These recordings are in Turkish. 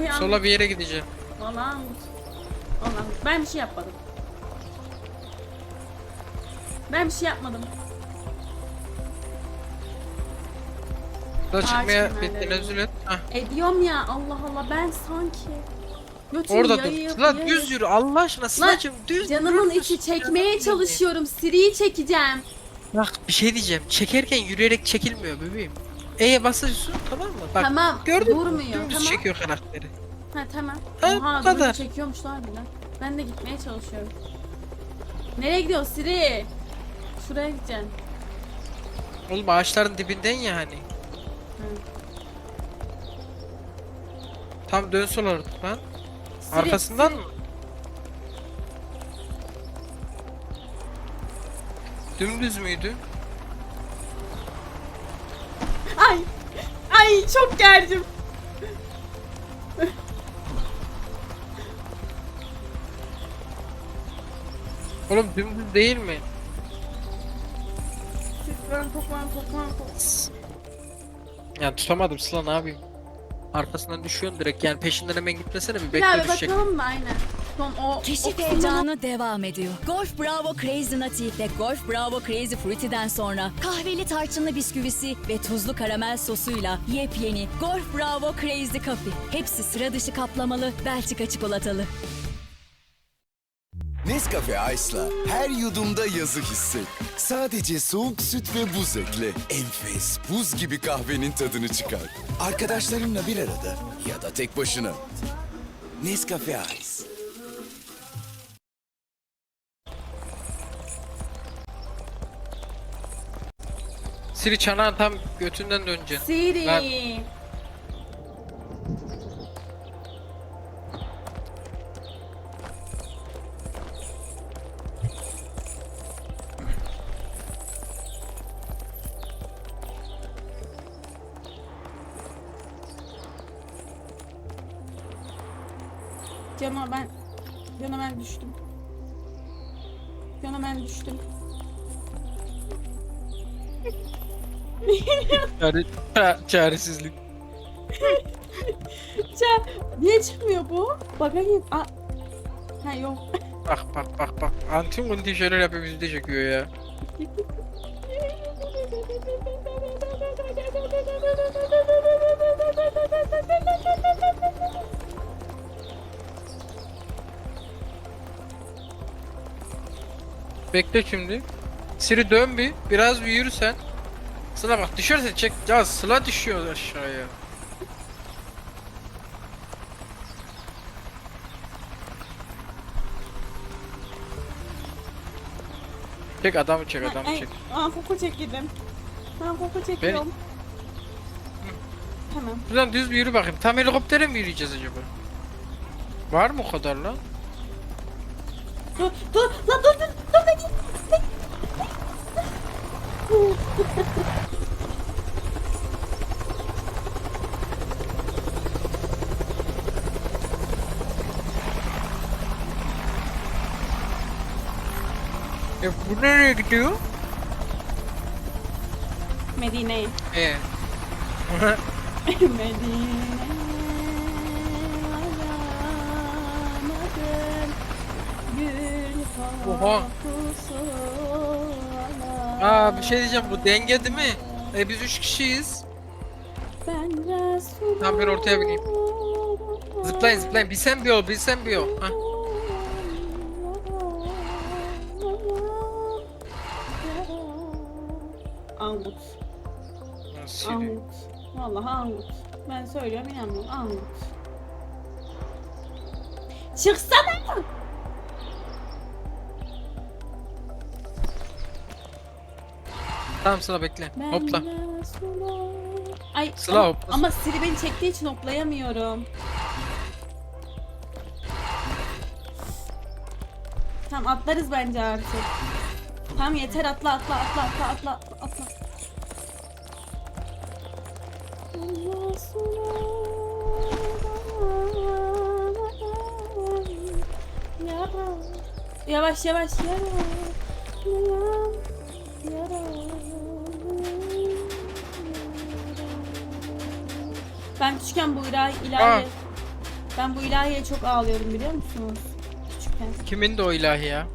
Vallahi Sola bir yere gideceğim. Vallahi Angut. Ben bir şey yapmadım. Ben bir şey yapmadım. Burada çıkmaya kenarları. bir tenezzül et. Hah. Ediyorum ya Allah Allah ben sanki. Götüm Orada dur. Lan düz yürü Allah aşkına Sıla'cım düz Canımın içi çekmeye çalışıyorum. Siri'yi çekeceğim. Bak bir şey diyeceğim. Çekerken yürüyerek çekilmiyor bebeğim. E'ye basıyorsun tamam mı? Bak tamam. gördün mü? Durmuyor. Dümdüz Tamam. çekiyor karakteri. Ha tamam. Ha, Oha bu kadar. kadar. çekiyormuşlar bile. Ben de gitmeye çalışıyorum. Nereye gidiyor Siri? Şuraya gideceksin. Oğlum ağaçların dibinden ya hani. Tam dön sola lan. Siri, Arkasından Siri. mı? Dümdüz müydü? Ay çok gerdim. Oğlum dümdüz değil mi? Tokman tokman tokman tokman. Ya tutamadım Sıla ne yapayım? Arkasından düşüyorsun direkt yani peşinden hemen gitmesene bir bekle abi düşecek. bakalım da aynen. Son o Keşif o heyecanı devam ediyor. Golf Bravo Crazy Nutty ve Golf Bravo Crazy Fruity'den sonra kahveli tarçınlı bisküvisi ve tuzlu karamel sosuyla yepyeni Golf Bravo Crazy Coffee. Hepsi sıra dışı kaplamalı Belçika çikolatalı. Nescafe Ice'la her yudumda yazı hisset. Sadece soğuk süt ve buz ekle. Enfes, buz gibi kahvenin tadını çıkar. Arkadaşlarınla bir arada ya da tek başına. Nescafe Ice. Siri çanağın tam götünden döneceksin. Siri. Ben- Cana ben Cana ben düştüm. Cana ben düştüm. Çare, ça- çaresizlik. Ça niye çıkmıyor bu? Bakayım. Aa. Ha yok. Bak bak bak bak. Antin kunti şeyler yapıyor bizi de çekiyor ya. Bekle şimdi. Siri dön bir. Biraz bir yürü sen. Sıla bak düşerse çek. Ya Sıla düşüyor aşağıya. Çek adamı çek adamı Ay, çek. Aa koku çekildim. Ben koku çekiyorum. Tamam. Buradan düz bir yürü bakayım. Tam helikoptere mi yürüyeceğiz acaba? Var mı o kadar lan? Dur dur lan dur dur dur beni. E bu nereye gidiyor? Medine'ye. E. Medine Oha. Aa bir şey diyeceğim bu denge değil mi? E biz üç kişiyiz. Ben Resulüm. Tamam, ben ortaya bineyim. Zıplayın zıplayın. Bir sen bir o bir sen bir o. Hah. Angut. Nasıl? Angut. Vallahi Angut. Ben söylüyorum inanmıyorum. Angut. Çıksana! Tamam Sıla bekle. Ben Hopla. Resulüm. Ay Sıla ama, hopla. ama Siri beni çektiği için hoplayamıyorum. Tamam atlarız bence artık. Tamam yeter atla atla atla atla atla atla atla. Yavaş yavaş Ben küçükken bu ilahi, ilahi Aa. Ben bu ilahiye çok ağlıyorum biliyor musunuz? Küçükken. Kimin de o ilahi ya?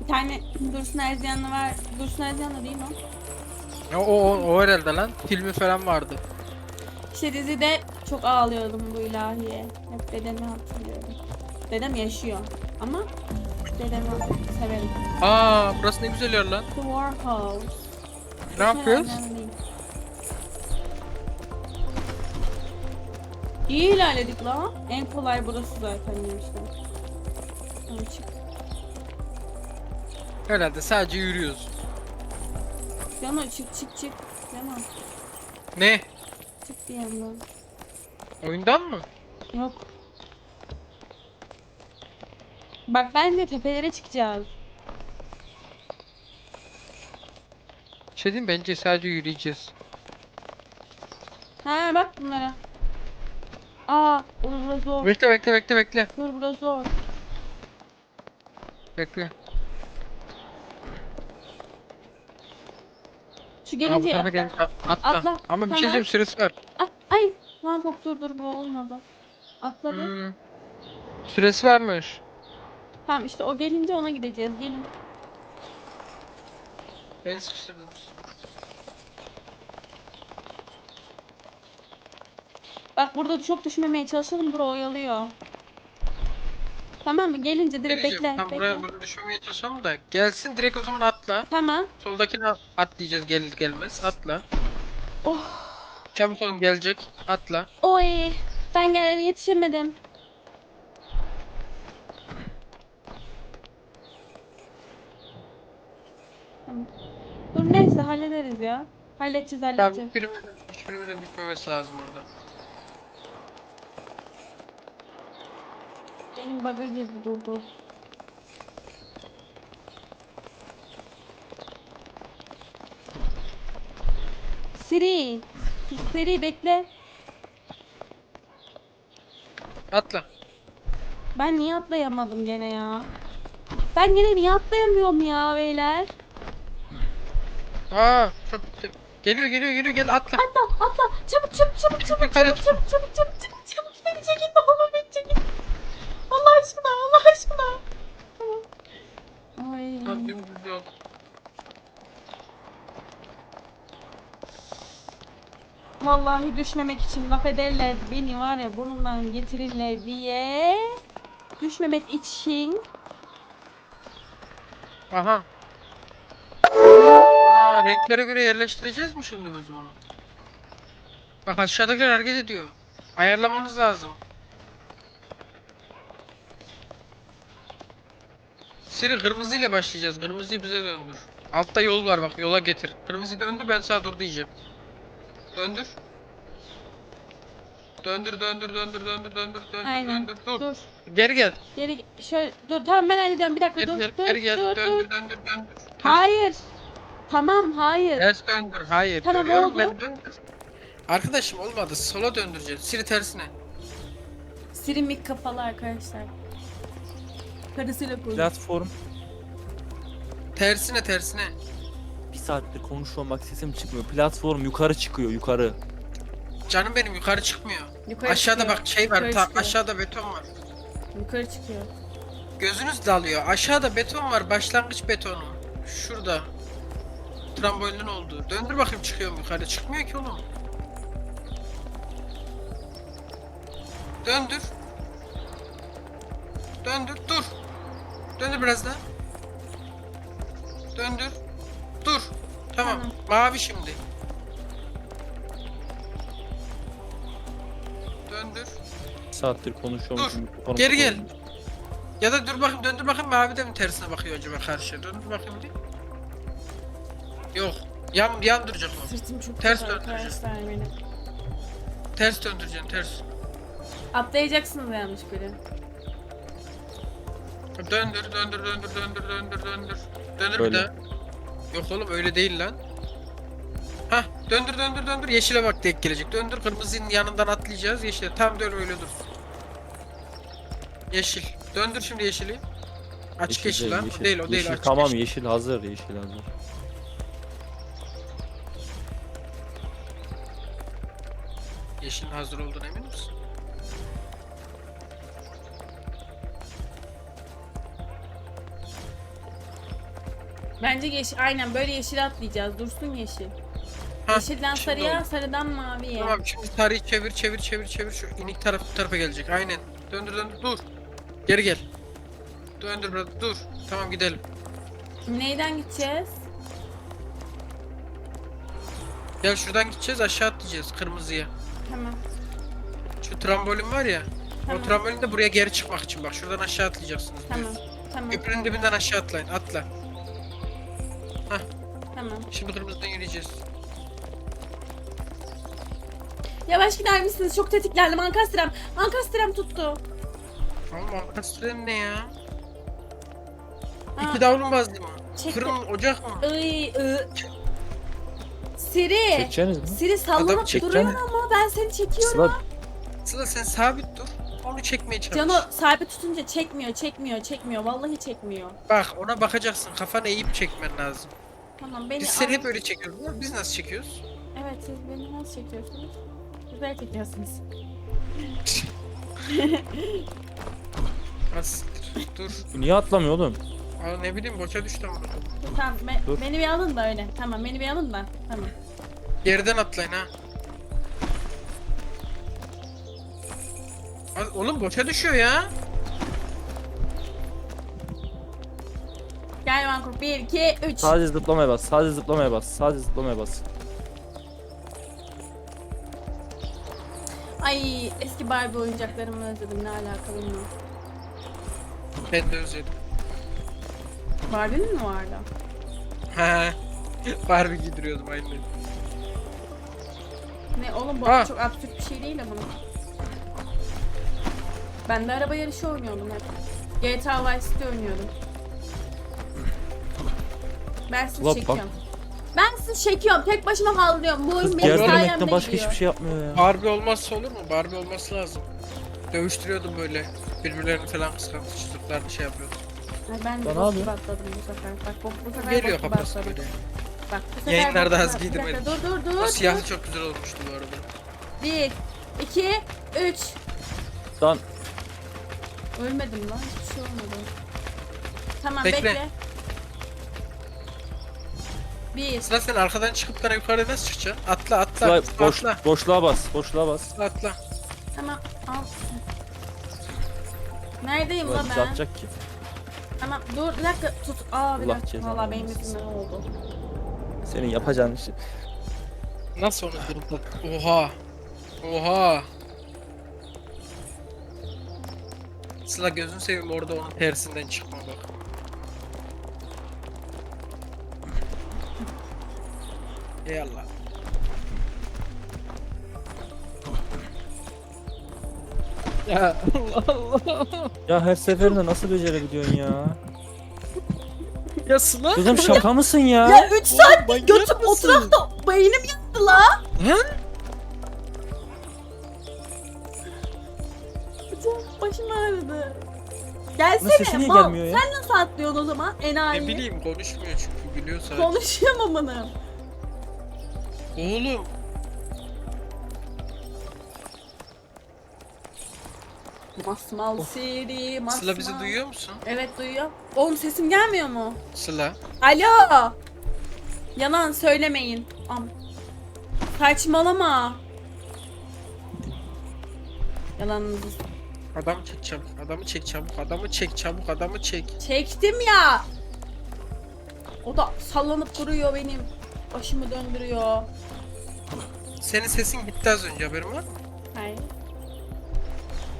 Bir tane Dursun Erziyanlı var. Dursun Erziyanlı değil mi? O, o, o, o herhalde lan. Filmi falan vardı. İşte dizide çok ağlıyordum bu ilahiye. Hep dedemi hatırlıyorum. Dedem yaşıyor ama dedemi severim. Aa burası ne güzel yer lan. The War House. Ne yapıyoruz? Önemli değil. İyi ilerledik la. En kolay burası zaten demişler. Tamam çık. Herhalde sadece yürüyoruz. Cano çık çık çık. Cano Ne? Çık bir yandan. Oyundan mı? Yok. Bak bence tepelere çıkacağız. Şey diyeyim bence sadece yürüyeceğiz. Ha bak bunlara. Aa, burası zor. Bekle bekle bekle bekle. Dur burası zor. Bekle. Şu Aa, bu gelince tarafa gel. A- Atla. Atla. Ama bir şey Tamam. süresi var. Ah, ay lan çok dur dur bu olmadı. Atladı. Hmm. Süresi varmış. Tamam işte o gelince ona gideceğiz. Gelin. Beni sıkıştırdın. Bak burada çok düşmemeye çalışalım. Bura oyalıyor. Tamam mı? Gelince direkt bekle. Tam bekle. buraya burada düşmemeye çalışalım da. Gelsin direkt o zaman atla. Tamam. Soldakini atlayacağız gelir gelmez. Atla. Oh. Çabuk olun gelecek. Atla. Oy. Ben gel yetişemedim. Tamam. Dur neyse hallederiz ya. Halledeceğiz Ya halledeceğiz. hiçbirimizin, hiçbirimizin bitmemesi lazım orada. Benim bagaj izi durdu. Siri. Siri bekle. Atla. Ben niye atlayamadım gene ya? Ben gene niye atlayamıyorum ya beyler? Aa, geliyor geliyor geliyor gel atla. Atla atla çabuk çabuk çabuk çabuk çabuk çabuk çabuk çabuk Yol. Vallahi düşmemek için laf ederler beni var ya burnumdan getirirler diye. Düşmemek için. Aha. Aa, renklere göre yerleştireceğiz mi şimdi biz bunu? Bak aşağıdakiler hareket ediyor. Ayarlamanız lazım. Siri kırmızı ile başlayacağız. Kırmızıyı bize döndür. Altta yol var bak yola getir. Kırmızı döndür ben sağa dur diyeceğim. Döndür. Döndür döndür döndür döndür döndür döndür Aynen. döndür dur. Dur. Geri gel. Geri şöyle dur tamam ben hallediyorum bir dakika Geri dur gel. dur Geri gel. dur dur. Döndür döndür döndür. Hayır. Tamam hayır. Ters döndür. Hayır. Tamam, görüyorum oldu. ben döndür. Arkadaşım olmadı. Sola döndüreceğiz. Siri tersine. Siri mik kapalı arkadaşlar. Karısıyla konuş. Platform Tersine tersine. bir saattir konuşuyorum bak sesim çıkmıyor. Platform yukarı çıkıyor yukarı. Canım benim yukarı çıkmıyor. Yukarı aşağıda çıkıyor. bak şey var. Yukarı ta- çıkıyor. aşağıda beton var. Yukarı çıkıyor. Gözünüz dalıyor. Aşağıda beton var. Başlangıç betonu. Şurada. Trambolinin olduğu. Döndür bakayım çıkıyor mu yukarı. Çıkmıyor ki oğlum. Döndür. Döndür. Dur. Döndür biraz daha. Döndür. Dur. Tamam. Tamam. Mavi şimdi. Döndür. Saattir konuşuyorum. Dur, geri gel. Ya da dur bakayım döndür bakayım mavi de mi tersine bakıyor acaba karşıya? Döndür bakayım bir. Yok. Yan, yan duracak o. Sırtım çok Ters benim. Ters döndüreceksin ters. Atlayacaksınız yanlış biri. Döndür döndür döndür döndür döndür döndür. Döndür bir Böyle. daha. Yok oğlum öyle değil lan. Hah döndür döndür döndür yeşile bak tek gelecek. Döndür kırmızının yanından atlayacağız yeşile. Tam dön öyle dur. Yeşil. Döndür şimdi yeşili. Açık yeşil, değil, lan. O değil o değil Yeşil, açık Tamam yeşil. yeşil hazır yeşil hazır. Yeşilin hazır olduğuna emin misin? Bence yeşil. Aynen böyle yeşil atlayacağız. Dursun yeşil. Ha, Yeşilden şimdi sarıya, oldu. sarıdan maviye. Tamam şimdi tarihi çevir çevir çevir çevir şu inik taraf bu tarafa gelecek. Aynen. Döndür döndür dur. Geri gel. Döndür biraz dur. Tamam gidelim. Neyden gideceğiz? Gel şuradan gideceğiz aşağı atlayacağız kırmızıya. Tamam. Şu trambolin var ya. Tamam. O trambolin de buraya geri çıkmak için bak şuradan aşağı atlayacaksınız. Tamam. düz. Tamam. Köprünün dibinden aşağı atlayın atla. Tamam. Şimdi kırmızıdan yürüyeceğiz. Yavaş gider misiniz? Çok tetiklendim. Ankastrem. Ankastrem tuttu. Oğlum arkasından ne ya? Ha, İki davulun bazlı mı? çekti. Fırın ocak mı? Iy, ı. Siri. Çekeceğiniz mi? Siri sallanıp çekeceğim. duruyor ama ben seni çekiyorum. Sıla Sıla sen sabit dur. Onu çekmeye çalış. Cano sabit tutunca çekmiyor, çekmiyor, çekmiyor. Vallahi çekmiyor. Bak ona bakacaksın. Kafanı eğip çekmen lazım. Tamam beni Biz seni hep öyle çekiyoruz. değil mi? Biz nasıl çekiyoruz? Evet siz beni nasıl çekiyorsunuz? Güzel çekiyorsunuz. Nasıl? Dur. bu niye atlamıyor oğlum? Aa ne bileyim boça düştüm. Dur, Tamam be- Dur. beni bir alın da öyle. Tamam beni bir alın da. Tamam. Geriden atlayın ha. Aa, Oğlum boça düşüyor ya. Gel Vancouver 1, 2, 3. Sadece zıplamaya bas. Sadece zıplamaya bas. Sadece zıplamaya bas. Ay eski Barbie oyuncaklarımı özledim. Ne alaka bilmiyorum. Ben de özledim. Barbie'nin mi vardı? Ha. Barbie giydiriyordum aynen. Ne oğlum bu Ha. çok absürt bir şey değil ama. Ben de araba yarışı oynuyordum hep. GTA Vice City oynuyordum. Ben sizi Ulan bak. çekiyorum. Ben sizi çekiyorum. Tek başıma kaldırıyorum. Bu oyun benim geri sayemde dönmekten başka gidiyor. hiçbir şey yapmıyor ya. Barbie olmazsa olur mu? Barbie olması lazım. Dövüştürüyordum böyle. Birbirlerini falan kıskanmış çocuklarını şey yapıyordum. Ay ben de bok abi. bu sefer. Bak bu, bu sefer Geliyor bok gibi kafası böyle. Bak bu sefer Yayınlarda bok gibi az atladım. Bir Dur dur dur. O dur. siyahlı çok güzel olmuştu bu arada. Bir, iki, üç. Lan Ölmedim lan. Hiçbir şey olmadı. Tamam Bekle. bekle. Bir. Sıra sen arkadan çıkıp da yukarı nasıl çıkacaksın? Atla atla. Sıla atla, boş, atla. boşluğa bas. Boşluğa bas. Atla atla. Tamam al. Neredeyim la ben? atacak ki. Tamam dur bir dakika tut. Aa bir Allah dakika. cezanı Valla benim versin. yüzümden oldu. Senin yapacağın işi. Nasıl onu durumda? Oha. Oha. Sıla gözünü seveyim orada onun tersinden çıkma bak. Ey Allah. Ya Allah Allah. Ya her seferinde nasıl becerebiliyorsun ya? Ya Sıla. Kızım şaka mısın ya? Ya 3 saat manyak götüm mısın? oturakta beynim yattı la. Lan. Başım ağrıdı. Bunun sesi Gelsene niye mal. gelmiyor ya? Sen nasıl atlıyorsun o zaman enayi? Ne bileyim konuşmuyor çünkü gülüyor sadece. Konuşuyor mu bunu? Oğlum. Masmal Siri, masmal. Sıla bizi duyuyor musun? Evet duyuyor. Oğlum sesim gelmiyor mu? Sıla. Alo. Yalan söylemeyin. Am. Saçmalama. Yalanınızı Adamı çek çabuk, adamı çek çabuk, adamı çek çabuk, adamı çek. çektim ya. O da sallanıp duruyor benim. Başımı döndürüyor. Senin sesin gitti az önce haberin var mı? Hayır.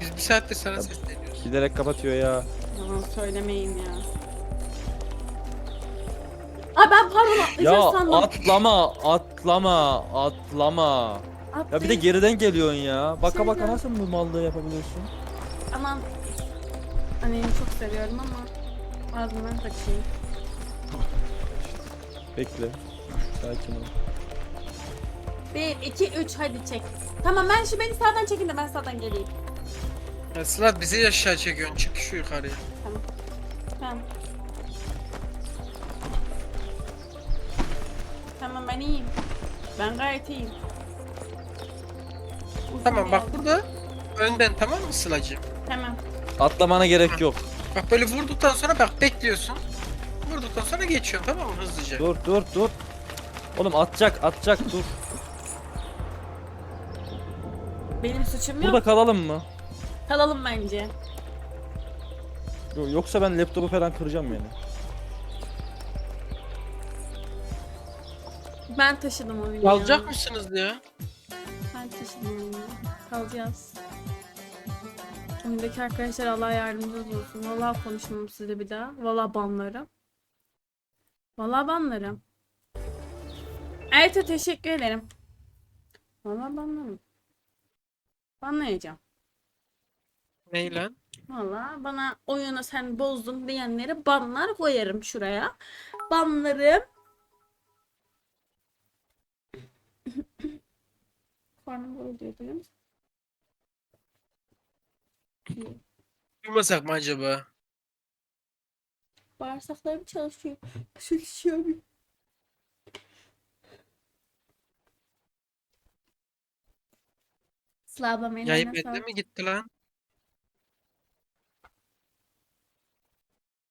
Biz bir saattir sana sesleniyoruz. Giderek kapatıyor ya. Yalan söylemeyin ya. Ay ben pardon atlayacağız Ya sandım. atlama, atlama, atlama. Ya bir de Atlayın. geriden geliyorsun ya. Baka baka nasıl bu mallığı yapabiliyorsun? Aman. Annemi çok seviyorum ama ağzımdan kaçayım. Bekle. Sakin ol. 1, 2, 3 hadi çek. Tamam ben şu beni sağdan çekin de ben sağdan geleyim. Ya Sıla bizi aşağı çekiyorsun, çık şu yukarıya. Tamam. Tamam ben iyiyim. Ben gayet iyiyim. Uykum Tamam bak geldi. burada önden tamam mı Sıla'cığım? Tamam. Atlamana gerek yok. Bak böyle vurduktan sonra bak bekliyorsun. Vurduktan sonra geçiyorsun tamam mı hızlıca? Dur dur dur. Oğlum atacak atacak dur. Benim suçum yok. Burada kalalım mı? Kalalım bence. Yo- Yoksa ben laptopu falan kıracağım yani. Ben taşıdım oyunu ya. Alacak mısınız ya? Ben taşıdım oyunu. Kalacağız. Oyundaki arkadaşlar Allah yardımcınız olsun. Vallahi konuşmam size bir daha. Vallahi banlarım. Vallahi banlarım. Evet teşekkür ederim. Vallahi banlarım. Banlayacağım. Ney lan? Valla bana oyunu sen bozdun diyenlere banlar koyarım şuraya. Banlarım. Karnım böyle diyor duyuyor musun? Duymasak mı acaba? Bağırsaklarım çalışıyor. Su içiyorum. Slava Yayın bende mi gitti lan?